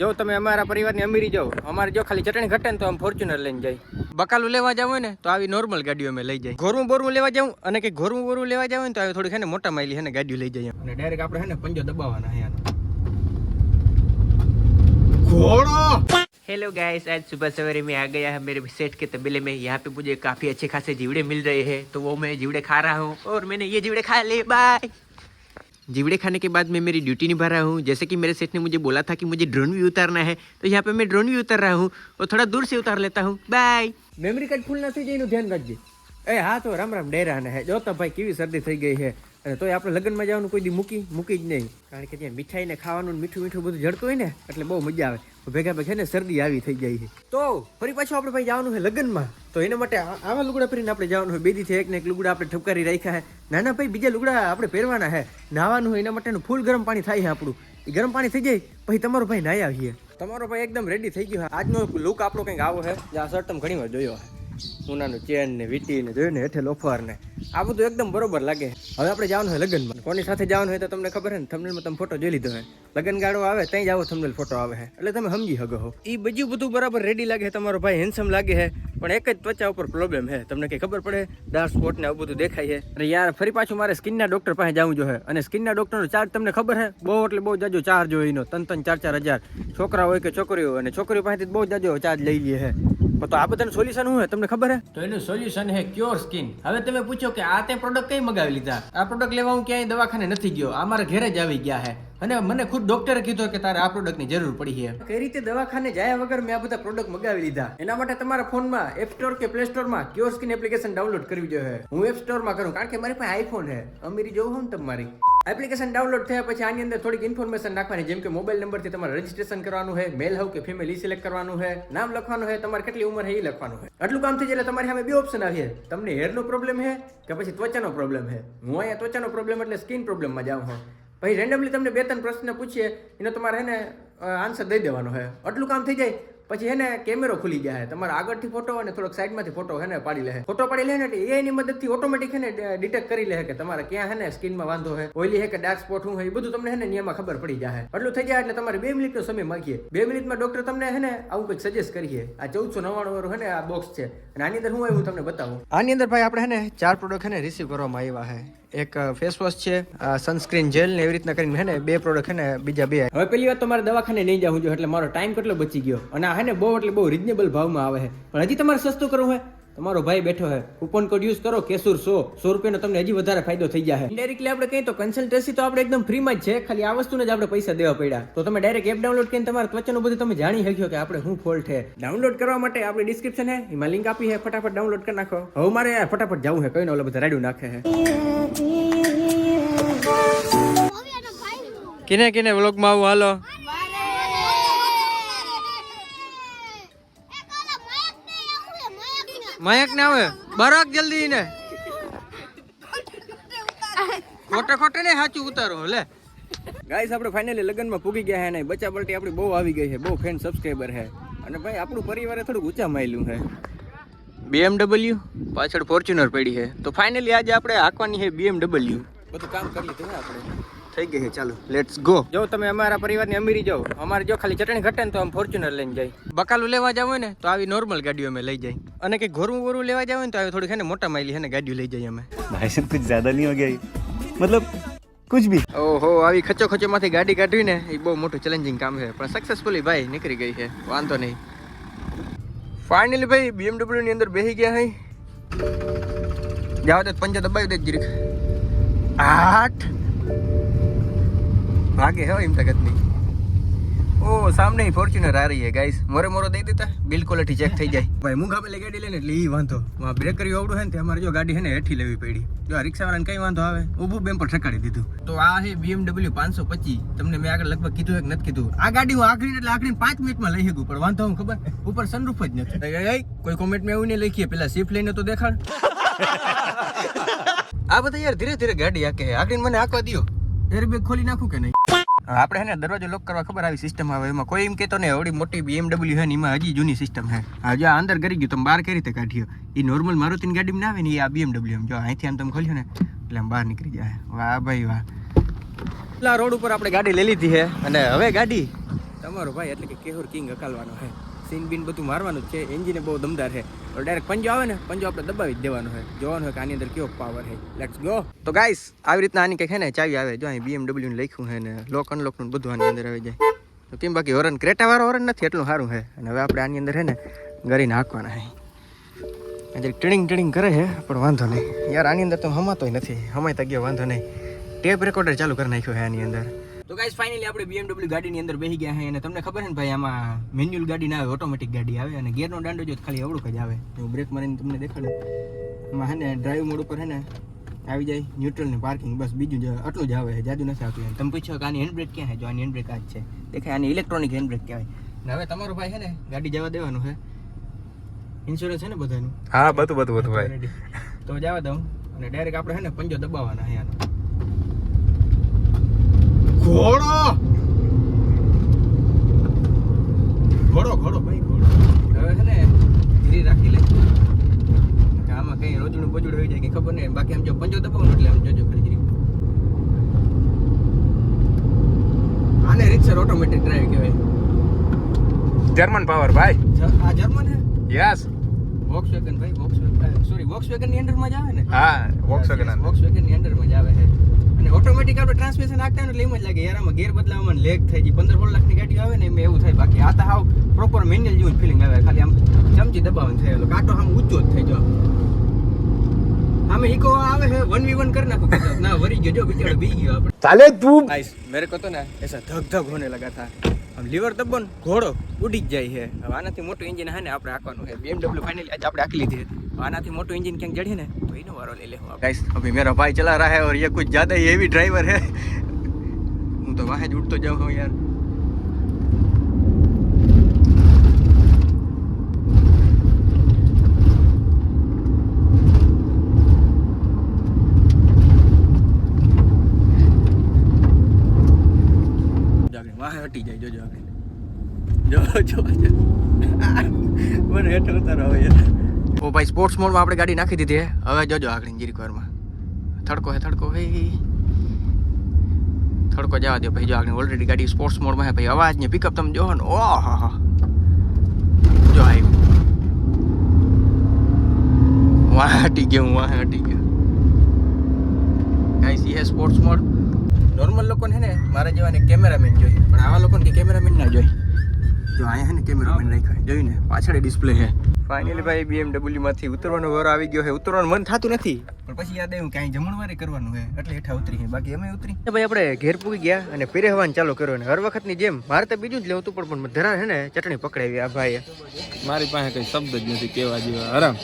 જો તમે અમારા પરિવારની અમીરી જો અમારે જો ખાલી ચટણી ઘટે ને તો આમ ફોર્ચ્યુનર લઈને જાય બકાલું લેવા જાવ હોય ને તો આવી નોર્મલ ગાડીઓ અમે લઈ જાય ઘોરું બોરવું લેવા જાવ અને કે ઘોરું બોરવું લેવા જાવ ને તો આવી થોડીક હે ને મોટા માઇલી હે ને ગાડીઓ લઈ જાય અને ડાયરેક્ટ આપણે હે ને પંજો દબાવવાના હે ઘોડો हेलो गाइस आज सुबह सवेरे में आ गया है मेरे सेठ के तबेले में यहाँ पे मुझे काफी अच्छे खासे जीवड़े मिल रहे हैं तो वो मैं जीवड़े खा रहा हूँ और मैंने ये जीवड़े खा लिए बाय जीवड़े खाने के बाद मैं मेरी ड्यूटी निभा रहा हूँ जैसे कि मेरे सेठ ने मुझे बोला था कि मुझे ड्रोन भी उतारना है तो यहाँ पे मैं ड्रोन भी उतार रहा हूँ और थोड़ा दूर से उतार लेता हूँ बाय મેમરી કાર્ડ ફૂલ ના થઈ જાય એનું ધ્યાન રાખજે એ હા તો રામ રામ ડેરા ને હે જો તો ભાઈ કેવી શરદી થઈ ગઈ છે અને તોય આપણે લગ્નમાં જવાનું કોઈ દી મૂકી મૂકી જ નહીં. કારણ કે ત્યાં મીઠાઈ ને ખાવાનું મીઠું મીઠું બધું જડતું હોય ને, એટલે બહુ મજા આવે. ભેગા ભેગા ને, શરદી આવી થઈ જાય છે. તો ફરી પાછું આપણે ભાઈ જવાનું છે લગ્નમાં. તો એના માટે આવા લુગડા પહેરીને આપણે જવાનું હોય બે દીથી એક ને એક લુગડા આપણે ઠપકારી રાખ્યા છે. નાના ભાઈ બીજા લુગડા આપણે પહેરવાના છે. નાવાનું હોય એના માટેનું ફૂલ ગરમ પાણી થાય છે આપણું. એ ગરમ પાણી થઈ જાય, પછી તમારો ભાઈ નાહી આવીએ. તમારો ભાઈ એકદમ રેડી થઈ ગયો. આજનો લુક આપણો કંઈક આવો છે. આ શર્ટ તમે ઘણી વાર જોયો છે. ઉનાનું ચેન ને વીટી ને જોયું ને હેઠે લોફર ને આ બધું એકદમ બરોબર લાગે. હવે આપણે જવાનું હોય લગ્નમાં. કોની સાથે જવાનું હોય તો તમને ખબર છે ને? થમનેલમાં તમે ફોટો જોઈ લીધો હોય લગ્ન ગાળો આવે ત્યાં જ આવો થંબનેલ ફોટો આવે છે એટલે તમે સમજી શકો હો. એ બીજું બધું બરાબર રેડી લાગે તમારો ભાઈ હેન્ડસમ લાગે છે પણ એક જ ત્વચા ઉપર પ્રોબ્લેમ છે તમને કઈ ખબર પડે? ડાર્ક સ્પોટ ને આવું બધું દેખાય છે અને યાર, ફરી પાછું મારે સ્કિનના ડોક્ટર પાસે જવું જોઈએ અને સ્કિનના ડોક્ટરનો ચાર્જ તમને ખબર છે બહુ એટલે બહુ જાજો ચાર્જ હોય એનો. ત્રણ ત્રણ ચાર ચાર હજાર. છોકરા હોય કે છોકરીઓ અને છોકરીઓ પાસેથી બહુ જાજો ચાર્જ લઈ લે છે તો આ બધાનું સોલ્યુશન શું છે? તમને ખબર છે? તો એનું સોલ્યુશન હે ક્યોર સ્કિન હવે તમે પૂછો કે આ તે પ્રોડક્ટ કઈ મગાવી લીધા? આ પ્રોડક્ટ લેવા હું ક્યાંય દવાખાને નથી ગયો. આ મારા ઘરે જ આવી ગયા છે. અને મને ખુદ ડોક્ટરે કીધું કે તારે આ પ્રોડક્ટની જરૂર પડી છે. કઈ રીતે દવાખાને જાય વગર મેં આ બધા પ્રોડક્ટ મગાવી લીધા? એના માટે તમારા ફોનમાં એપ સ્ટોર કે પ્લે સ્ટોરમાં ક્યોર સ્કિન એપ્લિકેશન ડાઉનલોડ કરવી જોઈએ. હું એપ સ્ટોરમાં કરું. કારણ કે મારી પાસે આઈફોન છે. અમીરી જોવું હું તમારી? એપ્લિકેશન ડાઉનલોડ થયા પછી આની અંદર થોડીક ઇન્ફોર્મેશન નાખવાની, જેમ કે મોબાઈલ નંબરથી તમારે રજીસ્ટ્રેશન કરવાનું છે મેલ હોવ કે ફિમેલ ઈ સિલેક્ટ કરવાનું છે, નામ લખવાનું છે, તમારે કેટલી ઉંમર છે એ લખવાનું છે. આટલું કામ થઈ જાય તમારી સામે બે ઓપ્શન આવીએ તમને હેરનો પ્રોબ્લેમ છે કે પછી ત્વચાનો પ્રોબ્લેમ છે? હું અહીંયા ત્વચાનો પ્રોબ્લેમ એટલે સ્કિન પ્રોબ્લેમમાં જાઉં છું. પછી રેન્ડમલી તમને બે ત્રણ પ્રશ્ન પૂછીએ, એનો તમારે એને આન્સર દઈ દેવાનો છે. આટલું કામ થઈ જાય પછી એને કેમેરો ખુલી જાય તમારા આગળથી ફોટો અને થોડોક સાઈડમાંથી ફોટો હેને પાડી લે ફોટો પાડી લે ને એટલે એની મદદથી ઓટોમેટિક હે ને ડિટેક્ટ કરી લે કે તમારે ક્યાં હે ને સ્કિનમાં વાંધો હોય ઓઇલી હે કે ડાર્ક સ્પોટ શું છે, એ બધું તમને હે નિયમમાં ખબર પડી જાય એટલું થઈ જાય એટલે તમારે બે મિનિટનો સમય માંગીએ. બે મિનિટમાં ડોક્ટર તમને હે ને આવું કંઈક સજેસ્ટ કરીએ આ ચૌદસો નવ્વાણું વાળું હે ને આ બોક્સ છે. અને આની અંદર હું હું તમને બતાવું. આની અંદર ભાઈ આપણે હે ને ચાર પ્રોડક્ટ હે ને રિસીવ કરવામાં આવ્યા છે. એક ફેસ વોશ છે સનસ્ક્રીન જેલ ને એવી રીતના કરીને હે બે પ્રોડક્ટ હે ને, બીજા બે. હવે પેલી વાત તમારે દવાખાને નહીં જવું જોઈએ એટલે મારો ટાઈમ કેટલો બચી ગયો? અને આ હે ને બહુ એટલે બહુ રિઝનેબલ ભાવમાં આવે છે. પણ હજી તમારે સસ્તું કરવું હોય? તમારો ભાઈ બેઠો છે કૂપન કોડ યુઝ કરો કેસુર સો. સો રૂપિયાનો તમને હજી વધારે ફાયદો થઈ જાય ડાયરેક્ટલી આપણે કહીએ તો કન્સલ્ટન્સી તો આપણે એકદમ ફ્રીમાં જ છે ખાલી આ વસ્તુને જ આપણે પૈસા દેવા પડ્યા. તો તમે ડાયરેક્ટ એપ ડાઉનલોડ કરીને તમારા ત્વચાનું બધું તમે જાણી શક્યો કે આપણે શું ફોલ્ટ છે ડાઉનલોડ કરવા માટે આપણી ડિસ્ક્રિપ્શન છે એમાં લિંક આપી છે ફટાફટ ડાઉનલોડ કરી નાખો. હવે મારે ફટાફટ જવું છે કઈ ઓલા બધા રાડ્યું નાખે છે કિને કિને વ્લોગમાં આવું હાલો. મયક ને આવે બરાક જલ્દી ને. ખોટે ખોટે ને સાચું ઉતારો લે. ગાઈસ આપણે ફાઇનલી લગ્નમાં પૂગી ગયા હે ને બચ્ચા પલટી આપણી બહુ આવી ગઈ છે બહુ ફેન સબસ્ક્રાઈબર છે અને ભાઈ આપણું પરિવારે થોડુંક ઊંચા માયલું છે બીએમડબલ્યુ પાછળ ફોર્ચ્યુનર પડી છે તો ફાઇનલી આજે આપણે હાંકવાની છે બીએમડબલ્યુ બધું કામ કરી લીધું ને આપણે. થઈ ગઈ છે ચાલો લેટ્સ ગો જો તમે અમારા પરિવારની અમીરી જાઓ અમારે જો ખાલી ચટણી ઘટે ને તો આમ ફોર્ચ્યુનર લઈને જાય. બકાલું લેવા જાવ ને તો આવી નોર્મલ ગાડીઓ અમે લઈ જાય. અને કે ઘોરું ગોરું લેવા જાવ ને તો આવી થોડી ને મોટા માઇલી છે ને ગાડીઓ લઈ જઈએ અમે. ભાઈ સાહેબ કુછ જ્યાદા નહીં હો ગયા મતલબ કુછ ભી. ઓહો આવી ખચો ખચો માંથી ગાડી કાઢવી ને એ બહુ મોટું ચેલેન્જિંગ કામ છે. પણ સક્સેસફુલી ભાઈ નીકળી ગઈ છે વાંધો નહીં. ફાઇનલી ભાઈ બીએમડબ્લ્યુ ની અંદર બેસી ગયા હઈ. જાવ તો પંચો દબાવી દે જીરીક. આઠ. ભાગે હો ઇમતગતની ઓ સામે ફોર્ચ્યુનર આ રહી હે ગાઈસ મોરે મોરો દઈ દેતા બિલકુલ ક્વોલિટી ચેક થઈ જાય. ભાઈ હું ગામે ગાડી લઈને એટલે એ વાંધો. માં બ્રેક કરી આવડું હે ને અમારે જો ગાડી હે ને હેઠી લેવી પડી. જો આ રિક્ષાવાળાને કઈ વાંધો આવે? ઊભું બેમ પર ઠકાડી દીધું. તો આ છે BMW પાંચસો પચીસ. તમને મેં આગળ લગભગ કીધું એક નથી કીધું. આ ગાડી હું આખરી એટલે આખરી પાંચ મિનિટમાં લઈ શકું પણ વાંધો હું ખબર? ઉપર સનરૂફ જ નથી. કોઈ કોમેન્ટમાં એવું નહીં લખીએ પેલા સીફ લઈને તો દેખાડ. આ બધા યાર ધીરે ધીરે ગાડી આકે આખરી મને આકવા દો એરબેગ ખોલી નાખું કે નહીં? આપણે હે ને દરવાજો લોક કરવા ખબર આવી સિસ્ટમ આવે. એમાં કોઈ એમ કહેતો ને એવડી મોટી BMW હે ને એમાં હજી જૂની સિસ્ટમ હે આ આ અંદર કરી ગયું તમે બહાર કઈ રીતે કાઢ્યો? એ નોર્મલ મારુતિની ગાડીમાં ના આવે ને એ આ BMW એમ જો અહીંથી આમ તમે ખોલ્યો ને એટલે આમ બહાર નીકળી જાય. વાહ ભાઈ વાહ. પેલા રોડ ઉપર આપણે ગાડી લઈ લીધી છે. અને હવે ગાડી? તમારો ભાઈ એટલે કે કેહુર કિંગ અકાલવાનો છે. સીન બીન બધું મારવાનું જ છે. એન્જિન બહુ દમદાર છે. ડાયરેક્ટ પંજો આવે ને, પંજો આપણે દબાવી દેવાનો છે. જોવાનું હોય કે આની અંદર કેવો પાવર છે. લેટ્સ ગો તો ગાઈસ આવી રીતના આની કંઈક છે ને, ચાવી આવે. જો અહીં BMW લખ્યું છે ને લોક અનલોકનું બધું આની અંદર આવી જાય. તો કેમ બાકી હોરન ક્રેટાવાળો હોરન નથી, એટલું સારું છે. અને હવે આપણે આની અંદર છે ને ગરીને હાંકવાના છે. આજે ટ્રેનિંગ ટ્રેનિંગ કરે છે, પણ વાંધો નહીં. યાર, આની અંદર તો હમાતોય નથી. હમાય ગયો, વાંધો નહીં. ટેપ રેકોર્ડર ચાલુ કરી નાખ્યો છે આની અંદર. તો ગાઈસ ફાઇનલી આપણે BMW ગાડીની અંદર બેસી ગયા છે અને તમને ખબર છે ને ભાઈ આમાં મેન્યુઅલ ગાડી ના આવે ઓટોમેટિક ગાડી આવે અને ગિયરનો દાંડો જો ખાલી અવળું જ આવે. હું બ્રેક મારીને તમને દેખાડું. આમાં હે ને ડ્રાઈવ મોડ ઉપર હે ને આવી જાય ન્યુટ્રલ ને પાર્કિંગ બસ બીજું જ આટલું જ આવે છે જાદુ નથી આવતું તમે પૂછો કે આની હેન્ડબ્રેક ક્યાં છે જો આની હેન્ડબ્રેક આ જ છે. દેખાય આની ઇલેક્ટ્રોનિક હેન્ડબ્રેક કહેવાય. ને હવે તમારો ભાઈ છે ને ગાડી જવા દેવાનું છે ઇન્સ્યોરન્સ છે ને બધાનું? હા બધું બધું બધું ભાઈ. તો જવા દઉં. અને ડાયરેક્ટ આપણે છે ને પંજો દબાવવાના આનો. ઘોડો! ઘોડો ઘોડો. ભાઈ ઘોડો. હવે છે ને ધીરે રાખી લે. આમાં કઈ રોજનું બોજુડ હોય જાય કે ખબર નહીં. બાકી આમ જો પંજો દબાવો એટલે આમ જોજો ખરી આને રિક્સર ઓટોમેટિક ડ્રાઈવ કહેવાય. જર્મન પાવર ભાઈ. આ જર્મન હે? યસ વોક્સવેગન ભાઈ વોક્સવેગન સોરી વોક્સવેગનની અંડરમાં જ આવે ને? હા વોક્સવેગન. વોક્સવેગનની અંડરમાં જ આવે છે અને ઓટોમેટિક આપણે ટ્રાન્સમિશન નાખતા એટલે એમ જ લાગે યાર આમાં ગેર બદલાવવામાં લેગ થઈ ગઈ પંદર સોળ લાખની ગાડી આવે ને એમ એવું થાય. બાકી આ તો હાવ પ્રોપર મેન્યુઅલ જેવું ફિલિંગ આવે. ખાલી આમ ચમચી દબાવવાનું થયેલો કાંટો આમ ઊંચો જ થઈ ગયો આમે ઇકો આવે છે વન વી વન કરી નાખો. ના વરી ગયો જો બિચારો બી ગયો આપણે. તાલે તું. મેરે કો તો ના એસા ધક ધગ હોને લગા થા આમ લીવર દબ્બોન ઘોડો ઉડી જ જાય છે. હવે આનાથી મોટું એન્જિન હા ને આપણે આખવાનું છે. બીએમડબલ્યુ ફાઇનલી આજે આપણે આખી લીધી હતી. આનાથી મોટું એન્જિન ક્યાંક જડી ને, તો એનો વારો લઈ લેવો ગાઈસ અભી મેરા ભાઈ ચલા રહા હે ઓર યે કુછ જ્યાદા એવી ડ્રાઈવર હે. હું તો વાહે જ ઉડતો જાઉં છું યાર. જો જો. મને હેઠળ ઉતારો હવે ઓ ભાઈ સ્પોર્ટ્સ મોડમાં આપણે ગાડી નાખી દીધી હે. હવે જોજો આગળ જીરીક વારમાં થડકો હે થડકો હે. થડકો જવા દો ભાઈ, જો આગળ ઓલરેડી ગાડી સ્પોર્ટ્સ મોડમાં હે ભાઈ. અવાજ ને પિકઅપ તમે જોહો ને. ઓહ, હા હા. જો આવ્યું વાહ હટી ગયો હું વાહ હટી ગયો ગાઈસ એ સ્પોર્ટ્સ મોડ નોર્મલ લોકોને હે ને, મારા જેવાને કેમેરામેન જોઈએ. પણ આવા લોકોને કેમેરામેન ના જોઈએ. જો અહીંયા હે ને કેમેરામેન રાખ્યો જોયું ને? પાછળ ડિસ્પ્લે છે ફાઇનલી ભાઈ BMW માંથી ઉતરવાનો વારો આવી ગયો છે ઉતરવાનું મન થતું નથી. પણ પછી યાદ આવ્યું કે અહીં જમણવારે કરવાનું છે એટલે હેઠા ઉતરી છે બાકી અમે ઉતરી. ભાઈ આપણે ઘેર પૂગી ગયા અને પહેરવાનું ચાલુ કર્યો ને હર વખતની જેમ મારે તો બીજું જ લેવું હતું પણ પણ ધરા છે ને ચટણી પકડાવી આ ભાઈએ. મારી પાસે કઈ શબ્દ જ નથી કેવા જેવા. આરામ.